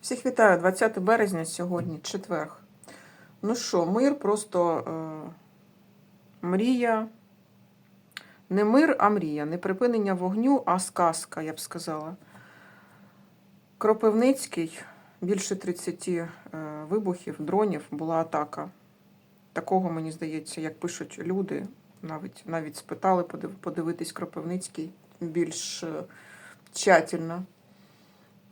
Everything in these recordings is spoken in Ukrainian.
Всіх вітаю, 20 березня сьогодні, четверг. Ну що, мир просто е, мрія. Не мир, а мрія. Не припинення вогню, а сказка, я б сказала. Кропивницький, більше 30 е, вибухів, дронів, була атака. Такого, мені здається, як пишуть люди, навіть, навіть спитали подив- подивитись Кропивницький більш е, тщательно.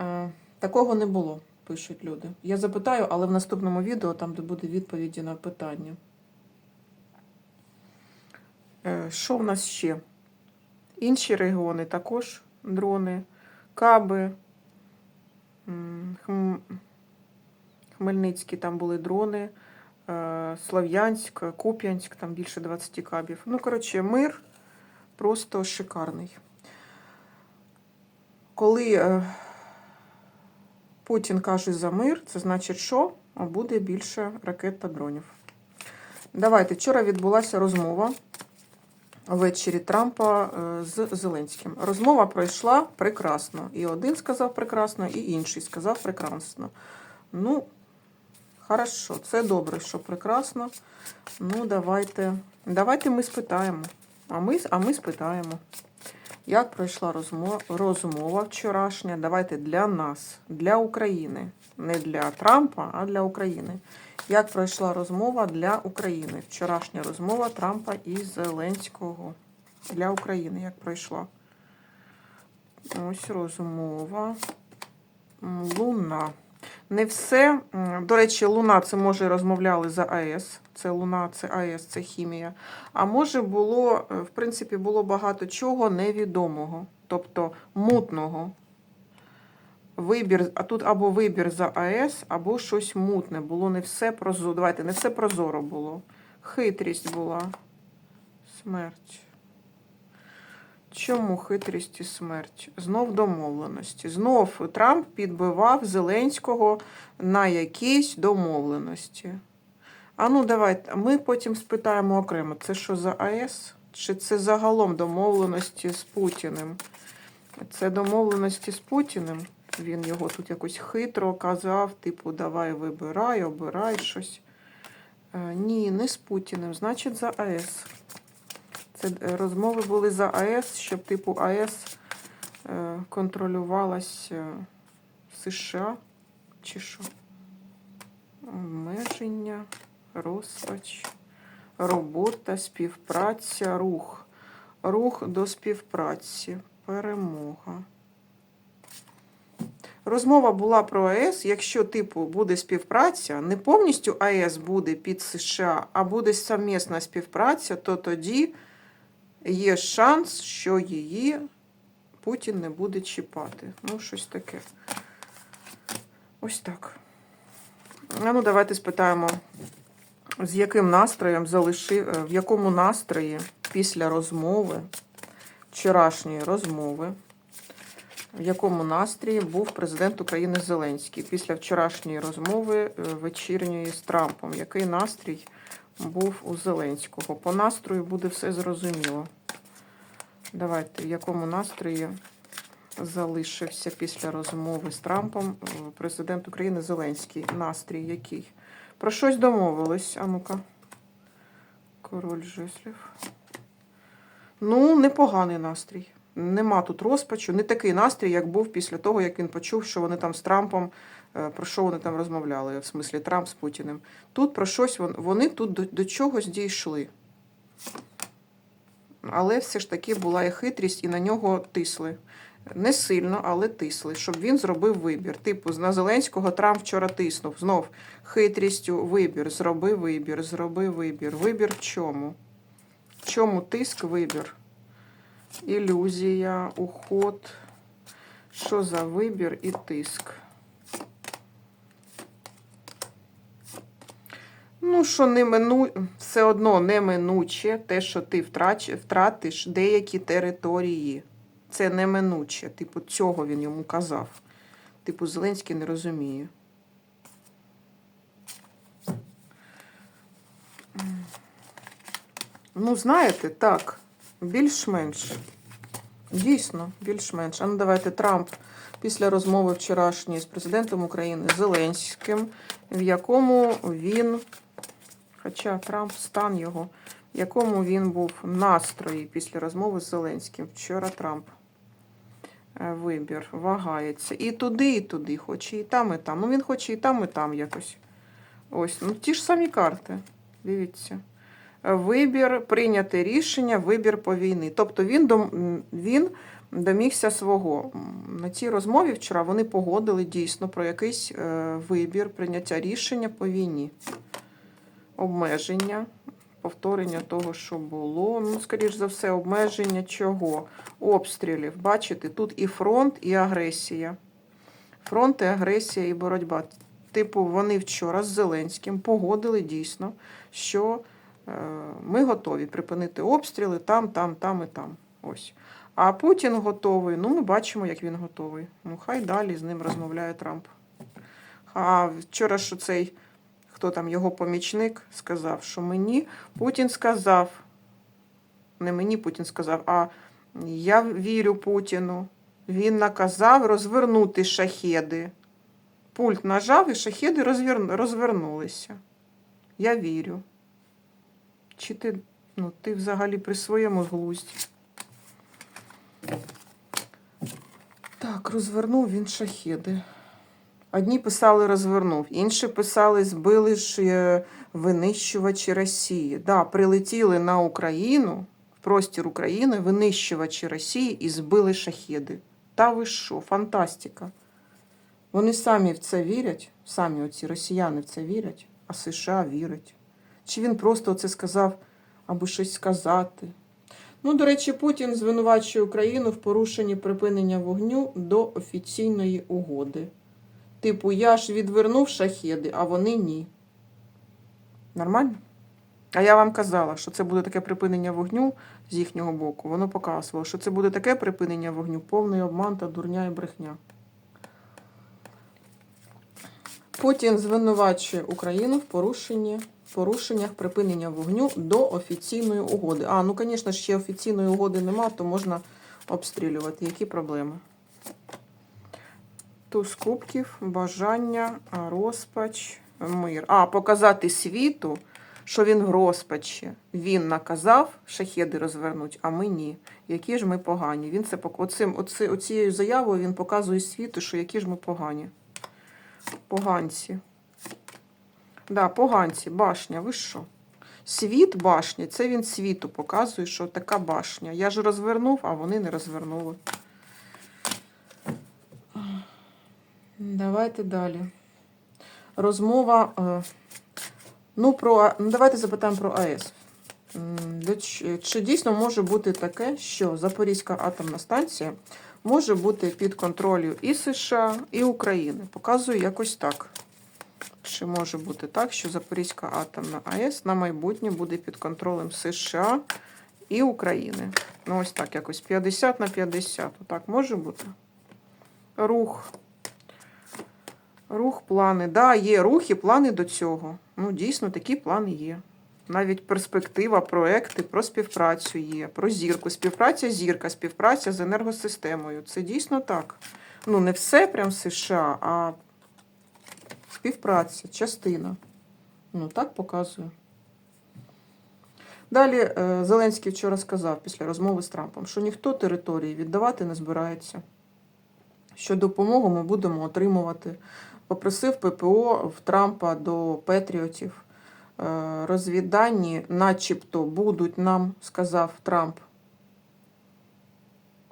Е, Такого не було, пишуть люди. Я запитаю, але в наступному відео, там, де буде відповіді на питання. Е, Що в нас ще? Інші регіони також дрони, каби, Хм... Хмельницький там були дрони, е, Слов'янськ, Куп'янськ, там більше 20 кабів. Ну, коротше, мир просто шикарний. Коли е, Путін каже за мир, це значить, що буде більше ракет та дронів. Давайте. Вчора відбулася розмова ввечері Трампа е, з Зеленським. Розмова пройшла прекрасно. І один сказав прекрасно, і інший сказав прекрасно. Ну, хорошо, це добре, що прекрасно. Ну, давайте. Давайте ми спитаємо. А ми, а ми спитаємо. Як пройшла розмова, вчорашня? Давайте для нас, для України. Не для Трампа, а для України. Як пройшла розмова для України? Вчорашня розмова Трампа і Зеленського. Для України як пройшла? Ось розмова. Луна. Не все. До речі, Луна це може розмовляли за АЕС. Це Луна, це АЕС, це хімія. А може було, е, в принципі, було багато чого невідомого, тобто мутного. Вибір, а тут або вибір за АЕС, або щось мутне. Було не все прозоро. Давайте, не все прозоро було. Хитрість була. Смерть. Чому хитрість і смерть? Знов домовленості. Знов Трамп підбивав Зеленського на якісь домовленості. А ну давайте, ми потім спитаємо окремо, це що за АЕС? Чи це загалом домовленості з Путіним? Це домовленості з Путіним. Він його тут якось хитро казав, типу, давай вибирай, обирай щось. Е, ні, не з Путіним, значить за АЕС. Це е, розмови були за АЕС, щоб типу АЕС е, контролювалась США чи що? Обмеження, розпач, робота, співпраця, рух. Рух до співпраці, перемога. Розмова була про АЕС. Якщо, типу, буде співпраця, не повністю АЕС буде під США, а буде совмісна співпраця, то тоді є шанс, що її Путін не буде чіпати. Ну, щось таке. Ось так. Ну, давайте спитаємо, з яким настроєм залишив, е, в якому настрої після розмови, вчорашньої розмови, в якому настрої був президент України Зеленський після вчорашньої розмови е, вечірньої з Трампом. Який настрій був у Зеленського? По настрою буде все зрозуміло. Давайте, в якому настрої залишився після розмови з Трампом е, президент України Зеленський. Настрій який? Про щось домовились. А ну-ка. Король жеслів. Ну, непоганий настрій. Нема тут розпачу. Не такий настрій, як був після того, як він почув, що вони там з Трампом, е, про що вони там розмовляли, в смислі Трамп з Путіним. Тут про щось вон- вони тут до, до чогось дійшли. Але все ж таки була і хитрість, і на нього тисли. Не сильно, але тисли, щоб він зробив вибір. Типу, на Зеленського Трамп вчора тиснув. Знов хитрістю вибір. Зроби вибір, зроби вибір. Вибір в чому? В чому тиск вибір? Ілюзія, уход. Що за вибір і тиск? Ну, що немину... все одно неминуче те, що ти втратиш деякі території. Це неминуче. Типу, цього він йому казав. Типу, Зеленський не розуміє. Ну, знаєте, так, більш-менш. Дійсно, більш-менш. А ну давайте Трамп після розмови вчорашньої з президентом України Зеленським, в якому він, хоча Трамп стан його, в якому він був в настрої після розмови з Зеленським. Вчора Трамп вибір вагається. І туди, і туди, хоче і там, і там. Ну він хоче і там, і там якось. Ось, ну ті ж самі карти. Дивіться. Вибір, прийняти рішення, вибір по війни. Тобто він, дом, він домігся свого. На цій розмові вчора вони погодили дійсно про якийсь е, вибір, прийняття рішення по війні. Обмеження, повторення того, що було. Ну, скоріш за все, обмеження чого? Обстрілів. Бачите, тут і фронт, і агресія. Фронт, і агресія, і боротьба. Типу, вони вчора з Зеленським погодили дійсно, що е, ми готові припинити обстріли там, там, там і там. Ось. А Путін готовий. Ну, ми бачимо, як він готовий. Ну, хай далі з ним розмовляє Трамп. А вчора ж цей, хто там його помічник, сказав, що мені Путін сказав, не мені Путін сказав, а я вірю Путіну. Він наказав розвернути шахеди. Пульт нажав і шахеди розвернулися. Я вірю. Чи ти, ну, ти взагалі при своєму глузді? Так, розвернув він шахеди. Одні писали розвернув, інші писали збили ж е, винищувачі Росії. Да, прилетіли на Україну, в простір України, винищувачі Росії і збили шахеди. Та ви що, фантастика. Вони самі в це вірять, самі оці росіяни в це вірять, а США вірять. Чи він просто це сказав, аби щось сказати? Ну, до речі, Путін звинувачує Україну в порушенні припинення вогню до офіційної угоди. Типу, я ж відвернув шахеди, а вони ні. Нормально? А я вам казала, що це буде таке припинення вогню з їхнього боку. Воно показувало, що це буде таке припинення вогню, повний обман та дурня і брехня. Путін звинувачує Україну в порушенні, порушеннях припинення вогню до офіційної угоди. А, ну, звісно, ще офіційної угоди нема, то можна обстрілювати. Які проблеми? Туз кубків, бажання, розпач, мир. А, показати світу, що він в розпачі. Він наказав шахеди розвернуть, а ми ні. Які ж ми погані. Він це оцим, оці, оцією заявою він показує світу, що які ж ми погані. Поганці. Да, поганці, башня, ви що? Світ башня, це він світу показує, що така башня. Я ж розвернув, а вони не розвернули. Давайте далі. Розмова. е, Ну, про, ну, давайте запитаємо про АЕС. Чи дійсно може бути таке, що Запорізька атомна станція може бути під контролем і США, і України? Показую якось так. Чи може бути так, що Запорізька атомна АЕС на майбутнє буде під контролем США і України? Ну, ось так, якось 50 на 50. Отак може бути? Рух. Рух, плани. Да, є рух і плани до цього. Ну, дійсно, такі плани є. Навіть перспектива, проекти про співпрацю є, про зірку. Співпраця зірка, співпраця з енергосистемою. Це дійсно так. Ну, не все прям США, а співпраця, частина. Ну, так показує. Далі е, Зеленський вчора сказав після розмови з Трампом, що ніхто території віддавати не збирається, що допомогу ми будемо отримувати. Попросив ППО в Трампа до Петріотів. Е, Розвіддані, начебто, будуть нам, сказав Трамп.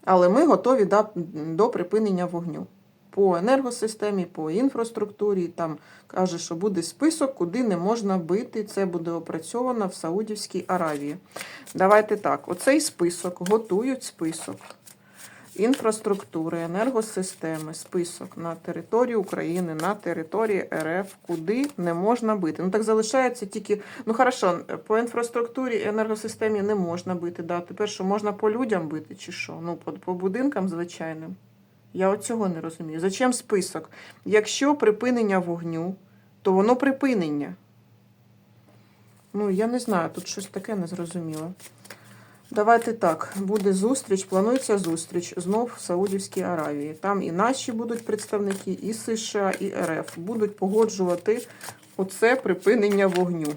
Але ми готові до припинення вогню. По енергосистемі, по інфраструктурі. Там каже, що буде список, куди не можна бити. Це буде опрацьовано в Саудівській Аравії. Давайте так: оцей список, готують список інфраструктури, енергосистеми, список на території України, на території РФ, куди не можна бити. Ну так залишається тільки. Ну хорошо, по інфраструктурі енергосистемі не можна бити. Да. Тепер що можна по людям бити, чи що? Ну, по, по будинкам звичайним. Я от цього не розумію. Зачем список? Якщо припинення вогню, то воно припинення. Ну, я не знаю, тут щось таке незрозуміле. Давайте так, буде зустріч, планується зустріч знов в Саудівській Аравії. Там і наші будуть представники, і США, і РФ будуть погоджувати оце припинення вогню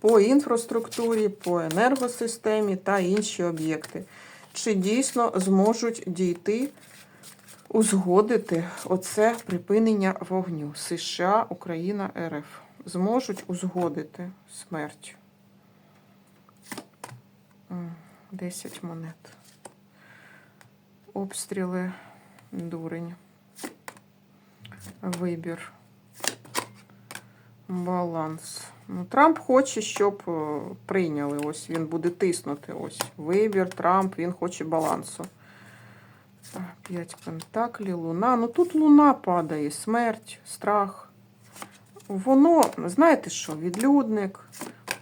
по інфраструктурі, по енергосистемі та інші об'єкти. Чи дійсно зможуть дійти, узгодити оце припинення вогню? США, Україна, РФ зможуть узгодити смерть. М, 10 монет. Обстріли, дурень. Вибір. Баланс. Ну, Трамп хоче, щоб е, прийняли. Ось він буде тиснути. Ось вибір, Трамп, він хоче балансу. Так, П'ять пентаклів, луна. Ну тут луна падає, смерть, страх. Воно, знаєте що, відлюдник,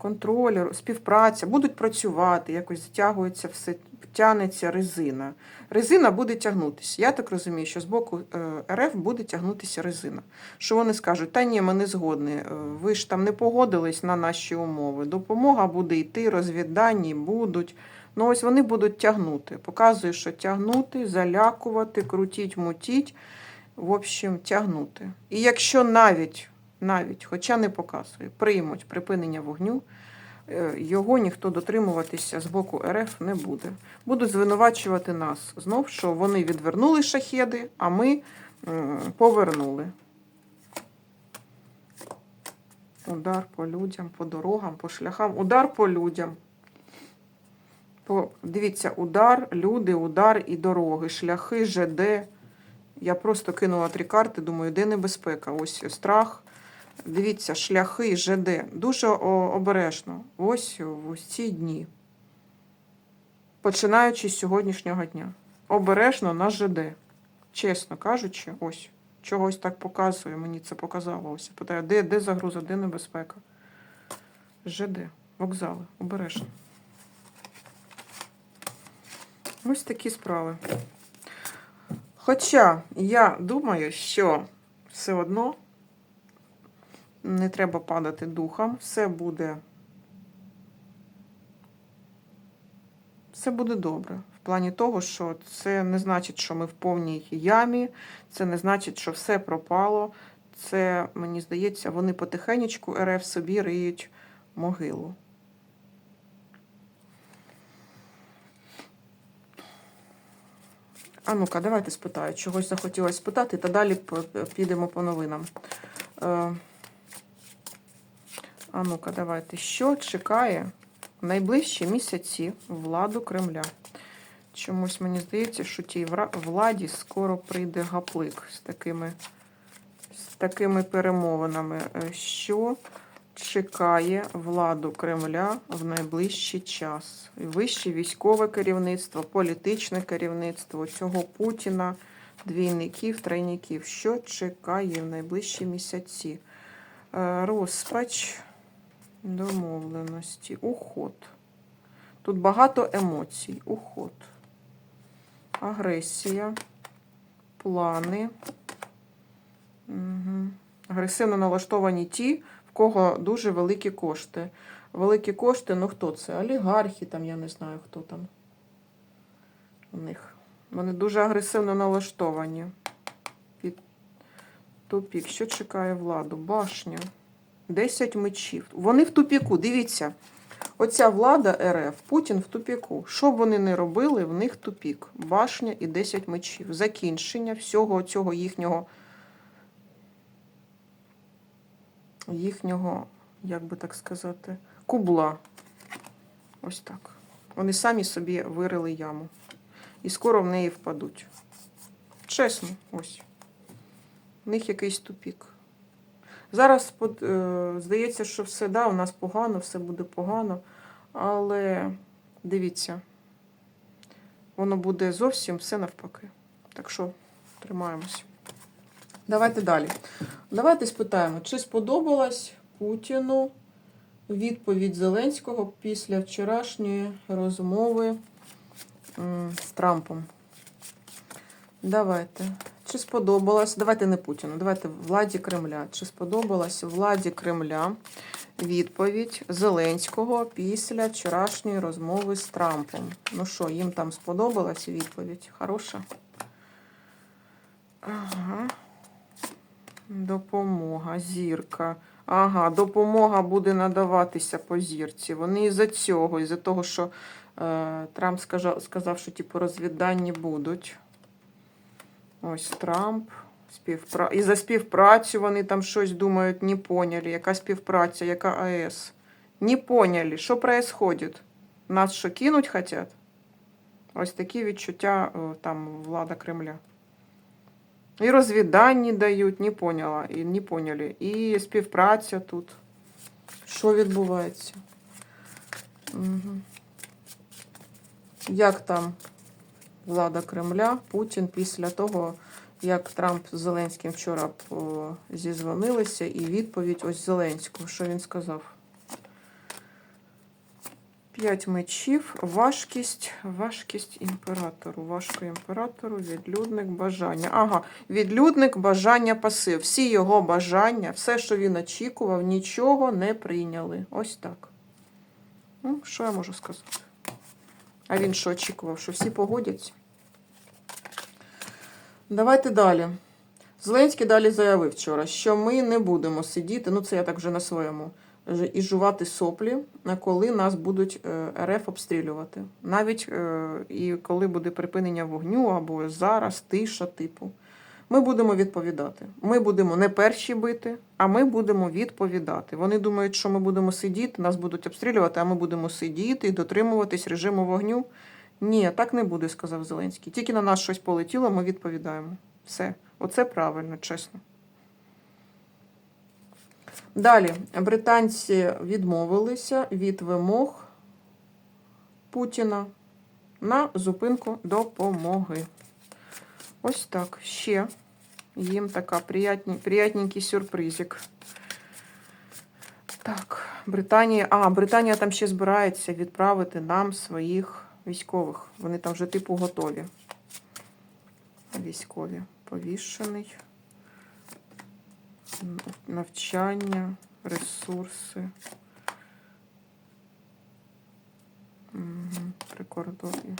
контролер, співпраця, будуть працювати, якось затягується все, тягнеться резина. Резина буде тягнутися. Я так розумію, що з боку е, РФ буде тягнутися резина. Що вони скажуть, та ні, ми не згодні, е, ви ж там не погодились на наші умови. Допомога буде йти, розвіддані будуть. Ну ось вони будуть тягнути. Показує, що тягнути, залякувати, крутіть, мутіть. В общем, тягнути. І якщо навіть, навіть, хоча не показує, приймуть припинення вогню, е, його ніхто дотримуватися з боку РФ не буде. Будуть звинувачувати нас знов, що вони відвернули шахеди, а ми повернули. Удар по людям, по дорогам, по шляхам. Удар по людям. По, дивіться, удар, люди, удар і дороги, шляхи, ЖД. Я просто кинула три карти, думаю, де небезпека? Ось страх. Дивіться, шляхи, ЖД. Дуже обережно. Ось в ці дні. Починаючи з сьогоднішнього дня. Обережно на ЖД. Чесно кажучи, ось. Чогось так показує, мені це показало. Ось. Питаю, де, де загроза, де небезпека? ЖД, вокзали, обережно. Ось такі справи. Хоча я думаю, що все одно не треба падати духом, все буде. Все буде добре. В плані того, що це не значить, що ми в повній ямі, це не значить, що все пропало. Це, мені здається, вони потихенечку РФ собі риють могилу. А ну-ка, давайте спитаю. Чогось захотілося спитати, та далі підемо по новинам. А ну-ка, давайте. Що чекає в найближчі місяці владу Кремля? Чомусь мені здається, що тій владі скоро прийде гаплик з такими, з такими перемовинами. Е, Що чекає владу Кремля в найближчий час? Вище військове керівництво, політичне керівництво цього Путіна, двійників, тройників. Що чекає в найближчі місяці? Е, Розпач, домовленості, уход. Тут багато емоцій. Уход, агресія, плани. Угу. Агресивно налаштовані ті, в кого дуже великі кошти. Великі кошти, ну хто це? Олігархи, там, я не знаю, хто там у них. Вони дуже агресивно налаштовані. Під тупік. Що чекає владу? Башня. 10 мечів. Вони в тупіку. Дивіться. Оця влада РФ, Путін в тупіку. Що б вони не робили, в них тупік. Башня і 10 мечів. Закінчення всього цього їхнього, їхнього, як би так сказати, кубла. Ось так. Вони самі собі вирили яму. І скоро в неї впадуть. Чесно, ось. В них якийсь тупік. Зараз е, здається, що все да, у нас погано, все буде погано. Але дивіться, воно буде зовсім все навпаки. Так що тримаємось. Давайте далі. Давайте спитаємо, чи сподобалась Путіну відповідь Зеленського після вчорашньої розмови з Трампом. Давайте. Чи сподобалось, давайте не Путіну, давайте владі Кремля. Чи сподобалась владі Кремля відповідь Зеленського після вчорашньої розмови з Трампом? Ну що, їм там сподобалась відповідь? Хороша? Ага. Допомога, зірка. Ага, допомога буде надаватися по зірці. Вони із-за цього, із-за того, що е, Трамп сказав, сказав, що типу розвіддані будуть. Ось Трамп. Співпра... І за співпрацю вони там щось думають, не поняли. Яка співпраця, яка АЕС. Не поняли, що происходит. Нас що кинуть хотять? Ось такі відчуття там влада Кремля. І розвіддані дають, не поняла, і не поняли. І співпраця тут. Що відбувається? Угу. Як там влада Кремля, Путін після того, як Трамп з Зеленським вчора зізвонилися, і відповідь ось Зеленського, що він сказав? П'ять мечів, важкість, важкість імператору. Важко імператору, відлюдник, бажання. Ага, відлюдник, бажання, пасив. Всі його бажання, все, що він очікував, нічого не прийняли. Ось так. Ну, що я можу сказати? А він що очікував? Що всі погодяться? Давайте далі. Зеленський далі заявив вчора, що ми не будемо сидіти, ну це я так вже на своєму, ж- і жувати соплі, коли нас будуть е, РФ обстрілювати. Навіть е, і коли буде припинення вогню або зараз тиша, типу. Ми будемо відповідати. Ми будемо не перші бити, а ми будемо відповідати. Вони думають, що ми будемо сидіти, нас будуть обстрілювати, а ми будемо сидіти і дотримуватись режиму вогню. Ні, так не буде, сказав Зеленський. Тільки на нас щось полетіло, ми відповідаємо. Все. Оце правильно, чесно. Далі, британці відмовилися від вимог Путіна на зупинку допомоги. Ось так. Ще їм така приятні, приятненький сюрпризик. Так, Британія. А, Британія там ще збирається відправити нам своїх військових. Вони там вже типу готові. Військові. Повішений. Навчання, ресурси. Мгм, Прикордонні.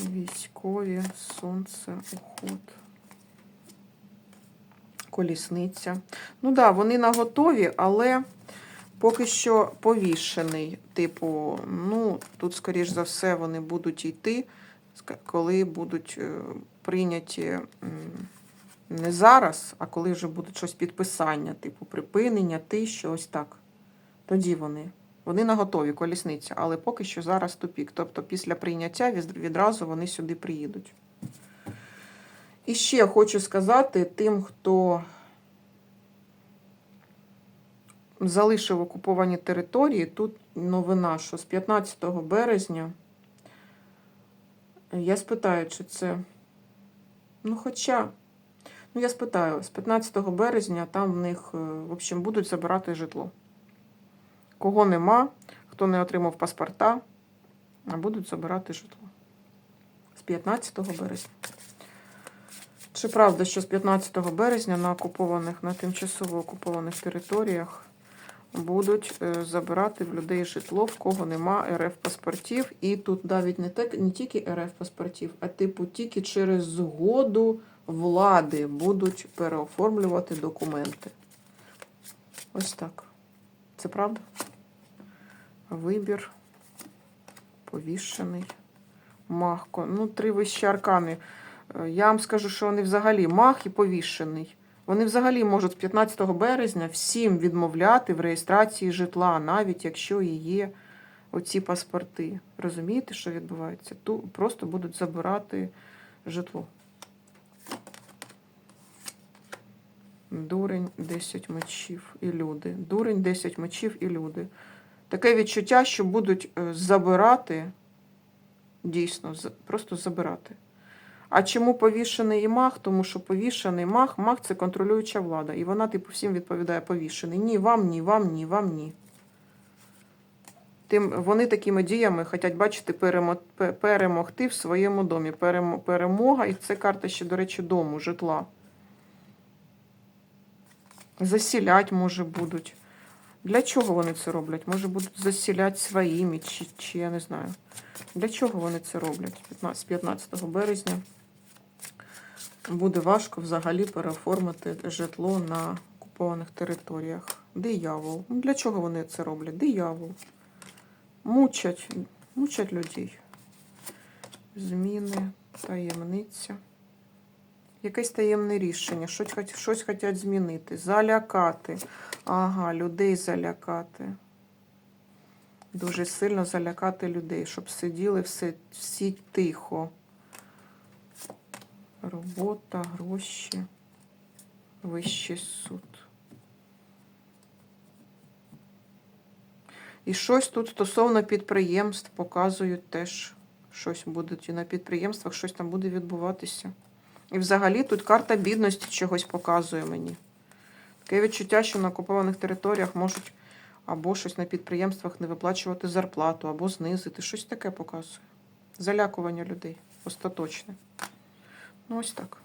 Військові, сонце, уход. Колісниця. Ну так, да, вони наготові, але поки що повішений. Типу, ну, тут, скоріш за все, вони будуть йти, коли будуть е, прийняті не зараз, а коли вже будуть щось підписання, типу припинення, тиші, ось так. Тоді вони. Вони наготові, колісниця, але поки що зараз тупік. Тобто після прийняття від- відразу вони сюди приїдуть. І ще хочу сказати тим, хто залишив окуповані території, тут новина, що з 15 березня я спитаю, чи це. Ну, хоча, ну я спитаю, з 15 березня там в них, е, в общем, будуть забирати житло. Кого нема, хто не отримав паспорта, будуть забирати житло. З 15 березня. Чи правда, що з 15 березня на окупованих, на тимчасово окупованих територіях будуть е, забирати в людей житло, в кого нема РФ паспортів, і тут навіть не так не тільки РФ паспортів, а типу тільки через згоду влади будуть переоформлювати документи. Ось так. Це правда? Вибір. Повішений. Махко. Ну, три вищі аркани. Е, Я вам скажу, що вони взагалі мах і повішений. Вони взагалі можуть з 15 березня всім відмовляти в реєстрації житла, навіть якщо і є оці паспорти. Розумієте, що відбувається? Тут просто будуть забирати житло. Дурень, 10 мечів і люди. Дурень, 10 мечів і люди. Таке відчуття, що будуть е, забирати, дійсно, просто забирати. А чому повішений і мах? Тому що повішений мах, мах це контролююча влада. І вона, типу, всім відповідає повішений. Ні, вам ні, вам ні, вам ні. тим вони такими діями хочуть бачити перемо- перемогти в своєму домі. Перемога, і це карта ще, до речі, дому, житла. Засілять, може, будуть. Для чого вони це роблять? Може, будуть засіляти своїми, чи, чи я не знаю. Для чого вони це роблять? 15, 15 березня буде важко взагалі переоформити житло на окупованих територіях. Диявол. Для чого вони це роблять? Диявол. Мучать, мучать людей. Зміни, таємниця. Якесь таємне рішення, щось, щось хочуть змінити, залякати. Ага, людей залякати. Дуже сильно залякати людей, щоб сиділи все, всі тихо. Робота, гроші, вищий суд. І щось тут стосовно підприємств показують теж щось і на підприємствах, щось там буде відбуватися. І взагалі тут карта бідності чогось показує мені. Таке відчуття, що на окупованих територіях можуть або щось на підприємствах не виплачувати зарплату, або знизити. Щось таке показує. Залякування людей остаточне. Ну, ось так.